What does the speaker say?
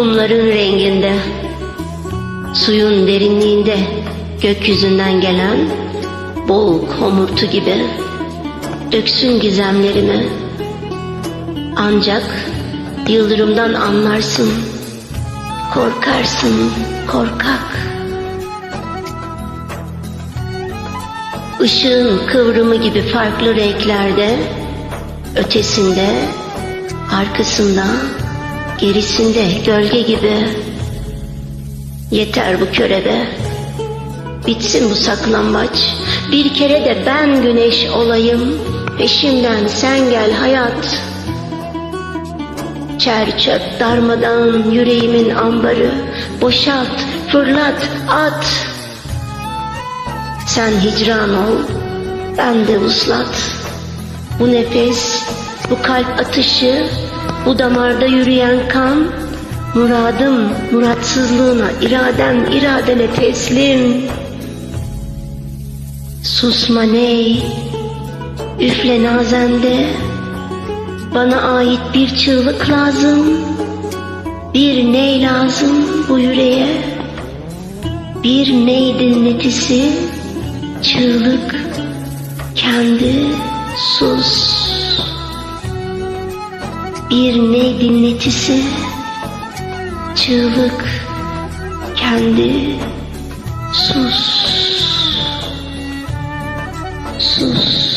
kumların renginde, suyun derinliğinde gökyüzünden gelen boğuk homurtu gibi döksün gizemlerimi. Ancak yıldırımdan anlarsın, korkarsın korkak. Işığın kıvrımı gibi farklı renklerde, ötesinde, arkasında, gerisinde gölge gibi. Yeter bu körebe. Bitsin bu saklambaç. Bir kere de ben güneş olayım. Peşimden sen gel hayat. Çer çöp darmadan yüreğimin ambarı. Boşalt, fırlat, at. Sen hicran ol, ben de uslat. Bu nefes, bu kalp atışı, bu damarda yürüyen kan, muradım, muratsızlığına, iradem, iradene teslim. Susma ney, üfle nazende, bana ait bir çığlık lazım, bir ney lazım bu yüreğe, bir ney dinletisi, çığlık, kendi sus. Bir ney dinletisi, çığlık, kendi sus. Sus.